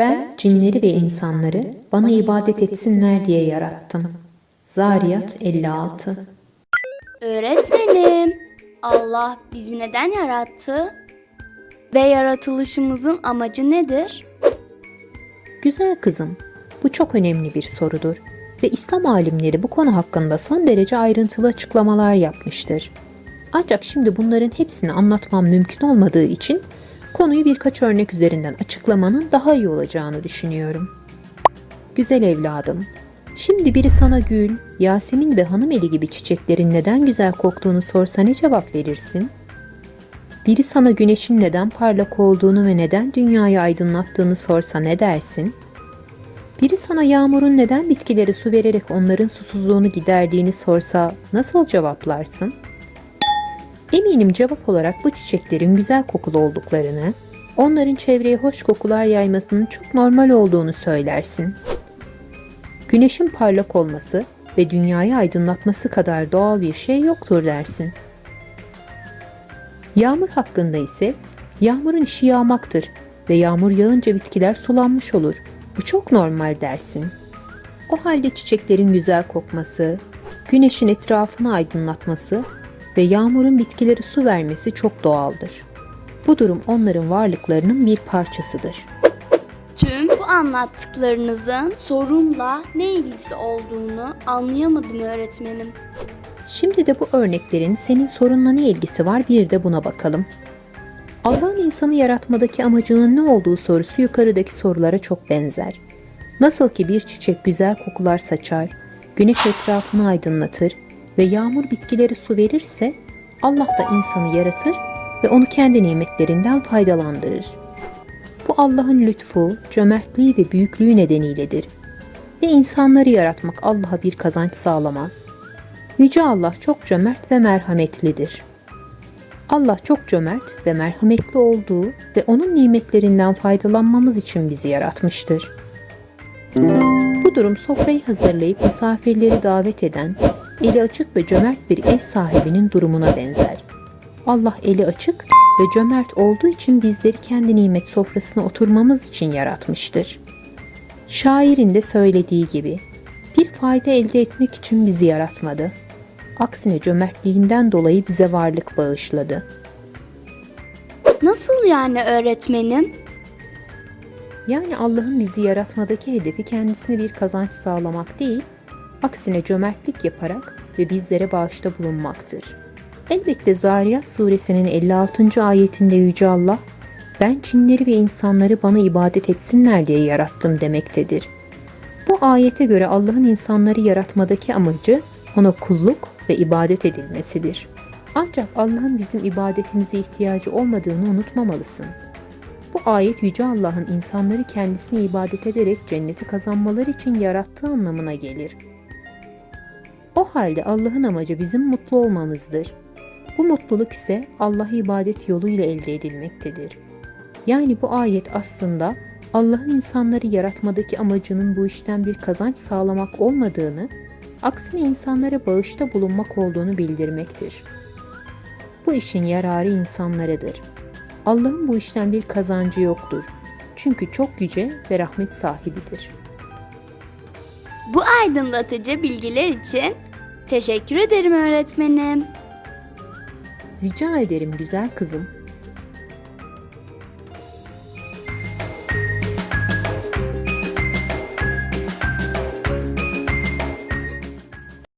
Ben cinleri ve insanları bana ibadet etsinler diye yarattım. Zariyat 56 Öğretmenim, Allah bizi neden yarattı? Ve yaratılışımızın amacı nedir? Güzel kızım, bu çok önemli bir sorudur ve İslam alimleri bu konu hakkında son derece ayrıntılı açıklamalar yapmıştır. Ancak şimdi bunların hepsini anlatmam mümkün olmadığı için konuyu birkaç örnek üzerinden açıklamanın daha iyi olacağını düşünüyorum. Güzel evladım, şimdi biri sana gül, Yasemin ve hanımeli gibi çiçeklerin neden güzel koktuğunu sorsa ne cevap verirsin? Biri sana güneşin neden parlak olduğunu ve neden dünyayı aydınlattığını sorsa ne dersin? Biri sana yağmurun neden bitkileri su vererek onların susuzluğunu giderdiğini sorsa nasıl cevaplarsın? Eminim cevap olarak bu çiçeklerin güzel kokulu olduklarını, onların çevreye hoş kokular yaymasının çok normal olduğunu söylersin. Güneşin parlak olması ve dünyayı aydınlatması kadar doğal bir şey yoktur dersin. Yağmur hakkında ise yağmurun işi yağmaktır ve yağmur yağınca bitkiler sulanmış olur. Bu çok normal dersin. O halde çiçeklerin güzel kokması, güneşin etrafını aydınlatması ve yağmurun bitkileri su vermesi çok doğaldır. Bu durum onların varlıklarının bir parçasıdır. Tüm bu anlattıklarınızın sorumla ne ilgisi olduğunu anlayamadım öğretmenim. Şimdi de bu örneklerin senin sorunla ne ilgisi var bir de buna bakalım. Allah'ın insanı yaratmadaki amacının ne olduğu sorusu yukarıdaki sorulara çok benzer. Nasıl ki bir çiçek güzel kokular saçar, güneş etrafını aydınlatır ve yağmur bitkileri su verirse Allah da insanı yaratır ve onu kendi nimetlerinden faydalandırır. Bu Allah'ın lütfu, cömertliği ve büyüklüğü nedeniyledir. Ve insanları yaratmak Allah'a bir kazanç sağlamaz. Yüce Allah çok cömert ve merhametlidir. Allah çok cömert ve merhametli olduğu ve onun nimetlerinden faydalanmamız için bizi yaratmıştır. Bu durum sofrayı hazırlayıp misafirleri davet eden, eli açık ve cömert bir ev sahibinin durumuna benzer. Allah eli açık ve cömert olduğu için bizleri kendi nimet sofrasına oturmamız için yaratmıştır. Şairin de söylediği gibi, bir fayda elde etmek için bizi yaratmadı. Aksine cömertliğinden dolayı bize varlık bağışladı. Nasıl yani öğretmenim? Yani Allah'ın bizi yaratmadaki hedefi kendisine bir kazanç sağlamak değil, aksine cömertlik yaparak ve bizlere bağışta bulunmaktır. Elbette Zariyat suresinin 56. ayetinde Yüce Allah, ben cinleri ve insanları bana ibadet etsinler diye yarattım demektedir. Bu ayete göre Allah'ın insanları yaratmadaki amacı ona kulluk ve ibadet edilmesidir. Ancak Allah'ın bizim ibadetimize ihtiyacı olmadığını unutmamalısın. Bu ayet Yüce Allah'ın insanları kendisine ibadet ederek cenneti kazanmaları için yarattığı anlamına gelir. O halde Allah'ın amacı bizim mutlu olmamızdır. Bu mutluluk ise Allah'a ibadet yoluyla elde edilmektedir. Yani bu ayet aslında Allah'ın insanları yaratmadaki amacının bu işten bir kazanç sağlamak olmadığını, aksine insanlara bağışta bulunmak olduğunu bildirmektir. Bu işin yararı insanlaradır. Allah'ın bu işten bir kazancı yoktur. Çünkü çok yüce ve rahmet sahibidir. Bu aydınlatıcı bilgiler için teşekkür ederim öğretmenim. Rica ederim güzel kızım.